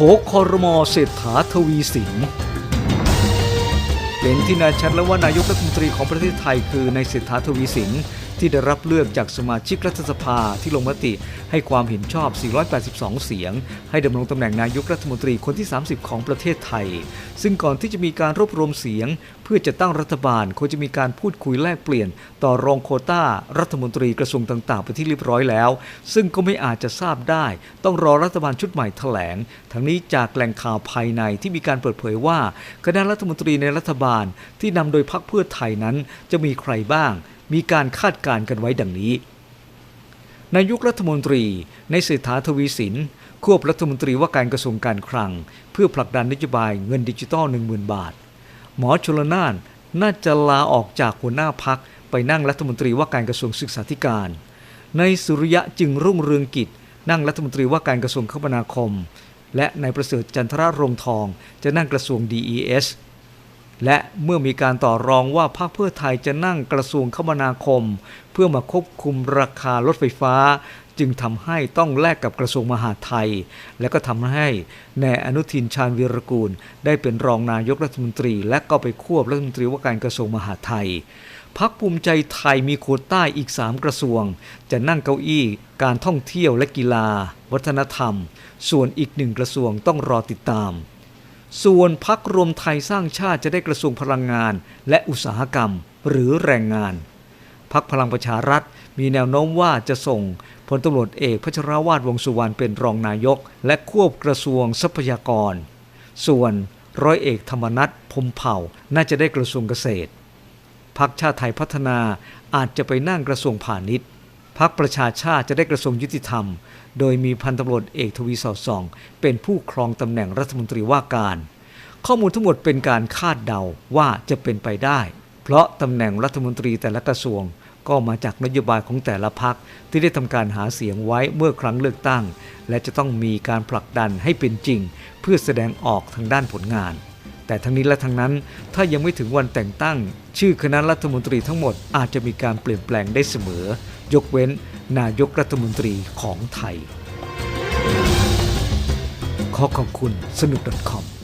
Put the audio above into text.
โคอรมอเศรษฐาทวีสินเป็นที่นาชัดแล้วว่านายกรัฐมนตรีของประเทศไทย คือในายเศรษฐาทวีสิน ที่ได้รับเลือกจากสมาชิกรัฐสภาที่ลงมติให้ความเห็นชอบ 482 เสียง ให้ดำรงตำแหน่งนายกรัฐมนตรีคนที่ 30 ของประเทศไทย ซึ่งก่อนที่จะมีการรวบรวมเสียง เพื่อจะตั้งรัฐบาลควรจะมีการพูดคุยแลกเปลี่ยน ต่อรองโคต้า รัฐมนตรีกระทรวงต่างๆไปที่เรียบร้อยแล้ว ซึ่งก็ไม่อาจจะทราบได้ ต้องรอรัฐบาลชุดใหม่แถลง ทั้งนี้จากแหล่งข่าวภายในที่มีการเปิดเผยว่าคณะรัฐมนตรีในรัฐบาลที่นำโดยพรรคเพื่อไทยนั้นจะมีใครบ้าง มีการคาดการณ์กันไว้ดังนี้ นายกรัฐมนตรีในเศรษฐาทวีสินควบรัฐมนตรีว่าการกระทรวงการคลัง เพื่อผลักดันนโยบายเงินดิจิตอล10,000 บาท หมอชลนานน่าจะลาออกจากหัวหน้าพักไปนั่งรัฐมนตรีว่าการกระทรวงศึกษาธิการ ในสุริยะจึงรุ่งเรืองกิจ นั่งรัฐมนตรีว่าการกระทรวงคมนาคม และนายประเสริฐจันทรรงทองจะนั่งกระทรวง DES และเมื่อมีการต่อรองว่าพรรคเพื่อไทยจะนั่งกระทรวงคมนาคม เพื่อมาควบคุมราคารถไฟฟ้า จึงทำให้ต้องแลกกับกระทรวงมหาดไทย และก็ทำให้นอนุทินชาญวีรกูล ได้เป็นรองนายกรัฐมนตรี และก็ไปควบรัฐมนตรีว่าการกระทรวงมหาดไทยพักภูมิใจไทยมีโคต้าอีก 3 กระทรวง จะนั่งเก้าอี้ การท่องเที่ยวและกีฬา วัฒนธรรม ส่วนอีกหนึ่งกระทรวงต้องรอติดตาม ส่วนพักรวมไทยสร้างชาติจะได้กระทรวงพลังงาน และอุตสาหกรรม หรือแรงงาน พักพลังประชารัฐมีแนวโน้มว่าจะส่งพลตำรวจเอกพัชรวาทวงสุวรรณเป็นรองนายก และควบกระทรวงทรัพยากร ส่วนร้อยเอกธรรมนัฐพมเผ่าน่าจะได้กระทรวงเกษตรพักชาติไทยพัฒนาอาจจะไปนั่งกระทรวงพาณิชย์ พักประชาชาติจะได้กระทรวงยุติธรรม โดยมีพันตำรวจเอกทวีสอดส่อง เป็นผู้ครองตำแหน่งรัฐมนตรีว่าการ ข้อมูลทั้งหมดเป็นการคาดเดาว่าจะเป็นไปได้ เพราะตำแหน่งรัฐมนตรีแต่ละกระทรวง ก็มาจากนโยบายของแต่ละพักที่ได้ทำการหาเสียงไว้เมื่อครั้งเลือกตั้ง และจะต้องมีการผลักดันให้เป็นจริง เพื่อแสดงออกทางด้านผลงานแต่ทั้งนี้และทั้งนั้นถ้ายังไม่ถึงวันแต่งตั้ง ชื่อคณะรัฐมนตรีทั้งหมดอาจจะมีการเปลี่ยนแปลงได้เสมอ ยกเว้นนายกรัฐมนตรีของไทย ขอขอบคุณสนุก .com